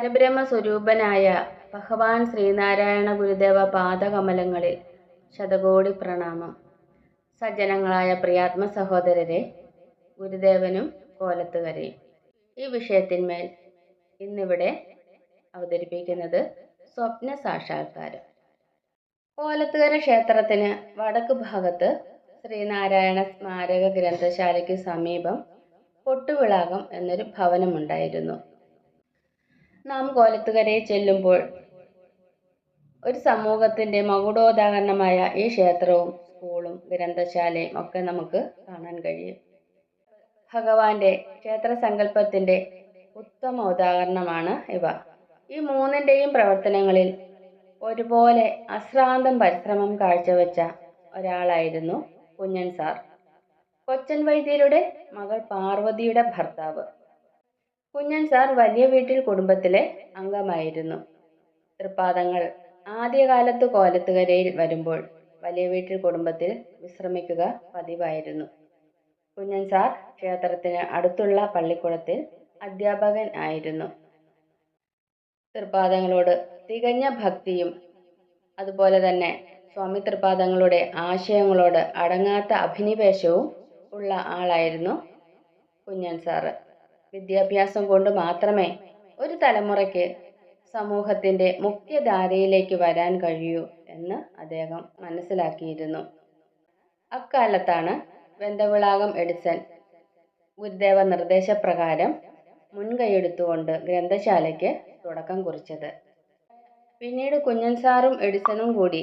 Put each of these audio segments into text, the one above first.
പരബ്രഹ്മ സ്വരൂപനായ ഭഗവാൻ ശ്രീനാരായണ ഗുരുദേവ പാദകമലങ്ങളിൽ ശതകോടി പ്രണാമം. സജ്ജനങ്ങളായ പ്രിയാത്മ സഹോദരരെ ഗുരുദേവനും കോലത്തുകരയും ഈ വിഷയത്തിന്മേൽ ഇന്നിവിടെ അവതരിപ്പിക്കുന്നത് സ്വപ്ന സാക്ഷാത്കാരം. കോലത്തുകര ക്ഷേത്രത്തിന് വടക്ക് ഭാഗത്ത് ശ്രീനാരായണ സ്മാരക ഗ്രന്ഥശാലയ്ക്ക് സമീപം പൊട്ടുവിളാകം എന്നൊരു ഭവനമുണ്ടായിരുന്നു. നാം കോലത്തുകരയിൽ ചെല്ലുമ്പോൾ ഒരു സമൂഹത്തിന്റെ മകുടോദാഹരണമായ ഈ ക്ഷേത്രവും സ്കൂളും ഗ്രന്ഥശാലയും ഒക്കെ നമുക്ക് കാണാൻ കഴിയും. ഭഗവാന്റെ ക്ഷേത്ര സങ്കല്പത്തിന്റെ ഉത്തമ ഉദാഹരണമാണ് ഇവ. ഈ മൂന്നിന്റെയും പ്രവർത്തനങ്ങളിൽ ഒരുപോലെ അശ്രാന്തം പരിശ്രമം കാഴ്ചവെച്ച ഒരാളായിരുന്നു കുഞ്ഞൻ സാർ. കൊച്ചൻ വൈദ്യരുടെ മകൾ പാർവതിയുടെ ഭർത്താവ്. കുഞ്ഞൻ സാർ വലിയ വീട്ടിൽ കുടുംബത്തിലെ അംഗമായിരുന്നു. തൃപ്പാദങ്ങൾ ആദ്യകാലത്ത് കോലത്തുകരയിൽ വരുമ്പോൾ വലിയ വീട്ടിൽ കുടുംബത്തിൽ വിശ്രമിക്കുക പതിവായിരുന്നു. കുഞ്ഞൻ സാർ ക്ഷേത്രത്തിന് അടുത്തുള്ള പള്ളിക്കുളത്തിൽ അധ്യാപകൻ ആയിരുന്നു. തൃപ്പാദങ്ങളോട് തികഞ്ഞ ഭക്തിയും അതുപോലെ തന്നെ സ്വാമി തൃപ്പാദങ്ങളുടെ ആശയങ്ങളോട് അടങ്ങാത്ത അഭിനിവേശവും ഉള്ള ആളായിരുന്നു കുഞ്ഞൻ സാറ്. വിദ്യാഭ്യാസം കൊണ്ട് മാത്രമേ ഒരു തലമുറയ്ക്ക് സമൂഹത്തിന്റെ മുഖ്യധാരയിലേക്ക് വരാൻ കഴിയൂ എന്ന് അദ്ദേഹം മനസ്സിലാക്കിയിരുന്നു. അക്കാലത്താണ് വെന്തവിളാകം എഡിസൺ ഗുരുദേവ നിർദ്ദേശപ്രകാരം മുൻകൈയെടുത്തുകൊണ്ട് ഗ്രന്ഥശാലയ്ക്ക് തുടക്കം കുറിച്ചത്. പിന്നീട് കുഞ്ഞൻ സാറും എഡിസണും കൂടി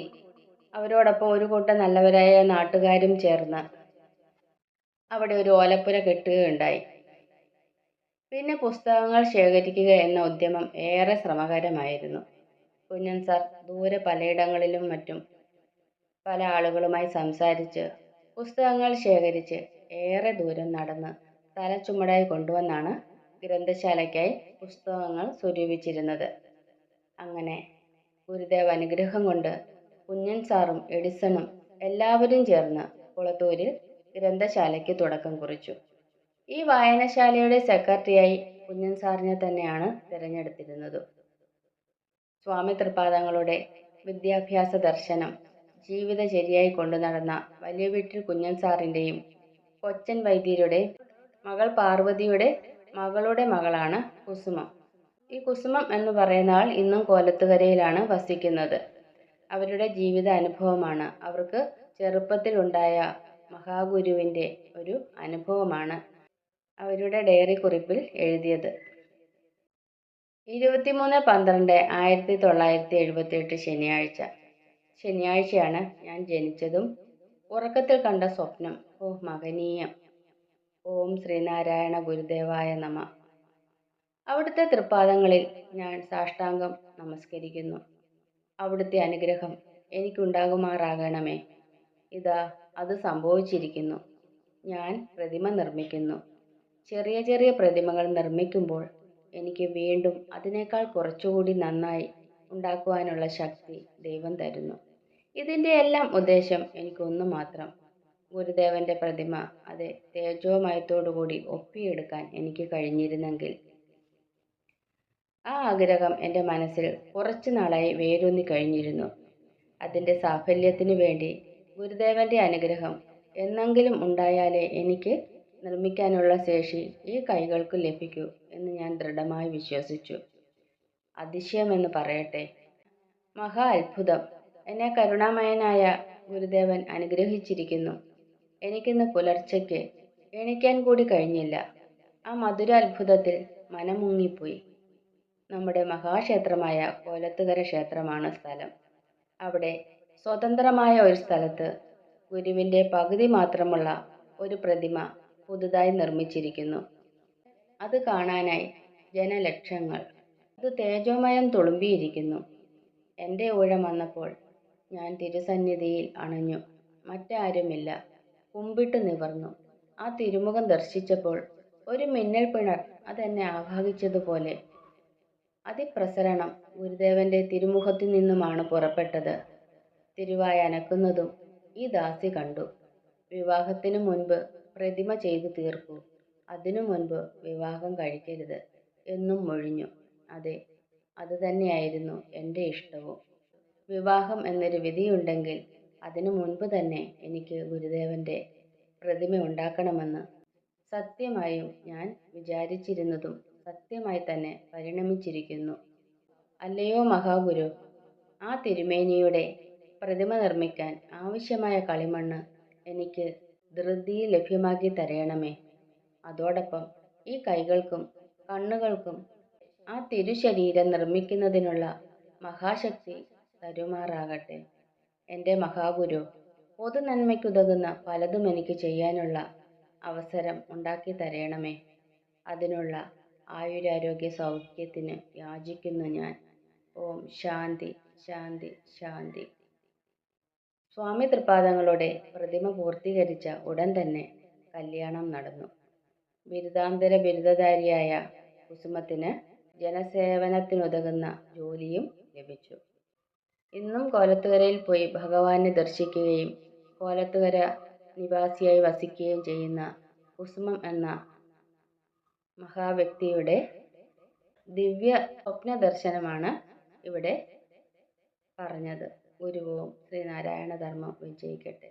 അവരോടൊപ്പം ഒരു കൂട്ടം നല്ലവരായ നാട്ടുകാരും ചേർന്ന് അവിടെ ഒരു ഓലപ്പുര കെട്ടുകയുണ്ടായി. പിന്നെ പുസ്തകങ്ങൾ ശേഖരിക്കുക എന്ന ഉദ്യമം ഏറെ ശ്രമകരമായിരുന്നു. കുഞ്ഞൻ സാർ ദൂരെ പലയിടങ്ങളിലും മറ്റും പല ആളുകളുമായി സംസാരിച്ച് പുസ്തകങ്ങൾ ശേഖരിച്ച് ഏറെ ദൂരം നടന്ന് തലച്ചുമടായി കൊണ്ടുവന്നാണ് ഗ്രന്ഥശാലയ്ക്കായി പുസ്തകങ്ങൾ സ്വരൂപിച്ചിരുന്നത്. അങ്ങനെ ഗുരുദേവ അനുഗ്രഹം കൊണ്ട് കുഞ്ഞൻ സാറും എഡിസണും എല്ലാവരും ചേർന്ന് കുളത്തൂരിൽ ഗ്രന്ഥശാലയ്ക്ക് തുടക്കം കുറിച്ചു. ഈ വായനശാലയുടെ സെക്രട്ടറിയായി കുഞ്ഞൻ സാറിനെ തന്നെയാണ് തിരഞ്ഞെടുത്തിരുന്നത്. സ്വാമി തൃപാദങ്ങളുടെ വിദ്യാഭ്യാസ ദർശനം ജീവിതചര്യയായി കൊണ്ടു നടന്ന വലിയ വീട്ടിൽ കുഞ്ഞൻ സാറിന്റെയും കൊച്ചൻ വൈദ്യരുടെ മകൾ പാർവതിയുടെ മകളുടെ മകളാണ് കുസുമം. ഈ കുസുമം എന്ന് പറയുന്ന ആൾ ഇന്നും കോലത്തുകരയിലാണ് വസിക്കുന്നത്. അവരുടെ ജീവിത അനുഭവമാണ്. അവർക്ക് ചെറുപ്പത്തിലുണ്ടായ മഹാഗുരുവിന്റെ ഒരു അനുഭവമാണ് അവരുടെ ഡയറി കുറിപ്പിൽ എഴുതിയത്. ഇരുപത്തിമൂന്ന് പന്ത്രണ്ട് ആയിരത്തി തൊള്ളായിരത്തി എഴുപത്തിയെട്ട് ശനിയാഴ്ച. ശനിയാഴ്ചയാണ് ഞാൻ ജനിച്ചതും ഉറക്കത്തിൽ കണ്ട സ്വപ്നം. ഓ മകനീയം ഓം ശ്രീനാരായണ ഗുരുദേവായ നമ. അവിടുത്തെ തൃപ്പാദങ്ങളിൽ ഞാൻ സാഷ്ടാംഗം നമസ്കരിക്കുന്നു. അവിടുത്തെ അനുഗ്രഹം എനിക്കുണ്ടാകുമാറാകണമേ. ഇതാ അത് സംഭവിച്ചിരിക്കുന്നു. ഞാൻ പ്രതിമ നിർമ്മിക്കുന്നു. ചെറിയ ചെറിയ പ്രതിമകൾ നിർമ്മിക്കുമ്പോൾ എനിക്ക് വീണ്ടും അതിനേക്കാൾ കുറച്ചുകൂടി നന്നായി ഉണ്ടാക്കുവാനുള്ള ശക്തി ദൈവം തരുന്നു. ഇതിന്റെ എല്ലാം ഉദ്ദേശം എനിക്കൊന്നു മാത്രം. ഗുരുദേവന്റെ പ്രതിമ അത് തേജോമയത്തോടുകൂടി ഒപ്പിയെടുക്കാൻ എനിക്ക് കഴിഞ്ഞിരുന്നെങ്കിൽ. ആ ആഗ്രഹം എന്റെ മനസ്സിൽ കുറച്ചു നാളായി വേരൂന്നി കഴിഞ്ഞിരുന്നു. അതിന്റെ സാഫല്യത്തിനു വേണ്ടി ഗുരുദേവന്റെ അനുഗ്രഹം എന്നെങ്കിലും ഉണ്ടായാലേ എനിക്ക് നിർമ്മിക്കാനുള്ള ശേഷി ഈ കൈകൾക്ക് ലഭിക്കൂ എന്ന് ഞാൻ ദൃഢമായി വിശ്വസിച്ചു. അതിശയമെന്ന് പറയട്ടെ. മഹാ അത്ഭുതം. എന്നെ കരുണാമയനായ ഗുരുദേവൻ അനുഗ്രഹിച്ചിരിക്കുന്നു. എനിക്കിന്ന് പുലർച്ചയ്ക്ക് എണിക്കാൻ കൂടി കഴിഞ്ഞില്ല. ആ മധുര അത്ഭുതത്തിൽ മനമുങ്ങിപ്പോയി. നമ്മുടെ മഹാക്ഷേത്രമായ കോലത്തുകര ക്ഷേത്രമാണ് സ്ഥലം. അവിടെ സ്വതന്ത്രമായ ഒരു സ്ഥലത്ത് ഗുരുവിന്റെ പകുതി മാത്രമുള്ള ഒരു പ്രതിമ പുതുതായി നിർമ്മിച്ചിരിക്കുന്നു. അത് കാണാനായി ജനലക്ഷങ്ങൾ. അത് തേജോമയം തുളുമ്പിയിരിക്കുന്നു. എന്റെ ഊഴം വന്നപ്പോൾ ഞാൻ തിരുസന്നിധിയിൽ അണഞ്ഞു. മറ്റാരുമില്ല. കുമ്പിട്ട് നിവർന്നു. ആ തിരുമുഖം ദർശിച്ചപ്പോൾ ഒരു മിന്നൽ പിണർ അതെന്നെ ആവാഹിച്ചതുപോലെ അതിപ്രസരണം ഗുരുദേവന്റെ തിരുമുഖത്തു നിന്നുമാണ് പുറപ്പെട്ടത്. തിരുവായ അനക്കുന്നതും ഈ ദാസി കണ്ടു. വിവാഹത്തിന് മുൻപ് പ്രതിമ ചെയ്തു തീർക്കൂ അതിനു മുൻപ് വിവാഹം കഴിക്കരുത് എന്നും മൊഴിഞ്ഞു അതെ അതുതന്നെയായിരുന്നു എന്റെ ഇഷ്ടവും. വിവാഹം എന്നൊരു വിധിയുണ്ടെങ്കിൽ അതിനു മുൻപ് തന്നെ എനിക്ക് ഗുരുദേവന്റെ പ്രതിമ ഉണ്ടാക്കണമെന്ന് സത്യമായും ഞാൻ വിചാരിച്ചിരുന്നതും സത്യമായി തന്നെ പരിണമിച്ചിരിക്കുന്നു. അല്ലയോ മഹാഗുരു ആ തിരുമേനിയുടെ പ്രതിമ നിർമ്മിക്കാൻ ആവശ്യമായ കളിമണ്ണ് എനിക്ക് ധൃതിയിൽ ലഭ്യമാക്കി തരേണമേ. അതോടൊപ്പം ഈ കൈകൾക്കും കണ്ണുകൾക്കും ആ തിരുശരീരം നിർമ്മിക്കുന്നതിനുള്ള മഹാശക്തി തരുമാറാകട്ടെ. എന്റെ മഹാഗുരോ, പൊതുനന്മയ്ക്കുതകുന്ന പലതും എനിക്ക് ചെയ്യാനുള്ള അവസരം ഉണ്ടാക്കിത്തരയണമേ. അതിനുള്ള ആയുരാരോഗ്യ സൗഖ്യത്തിന് യാചിക്കുന്നു ഞാൻ. ഓം ശാന്തി ശാന്തി ശാന്തി. സ്വാമി തൃപ്പാദങ്ങളുടെ പ്രതിമ പൂർത്തീകരിച്ച ഉടൻ തന്നെ കല്യാണം നടന്നു. ബിരുദാനന്തര ബിരുദധാരിയായ കുസുമത്തിന് ജനസേവനത്തിനുതകുന്ന ജോലിയും ലഭിച്ചു. ഇന്നും കോലത്തുകരയിൽ പോയി ഭഗവാനെ ദർശിക്കുകയും കോലത്തുകര നിവാസിയായി വസിക്കുകയും ചെയ്യുന്ന കുസുമം എന്ന മഹാവ്യക്തിയുടെ ദർശനമാണ് ഇവിടെ പറഞ്ഞത്. ഗുരു ഓം ശ്രീനാരായണ ധർമ്മം വിജയിക്കട്ടെ.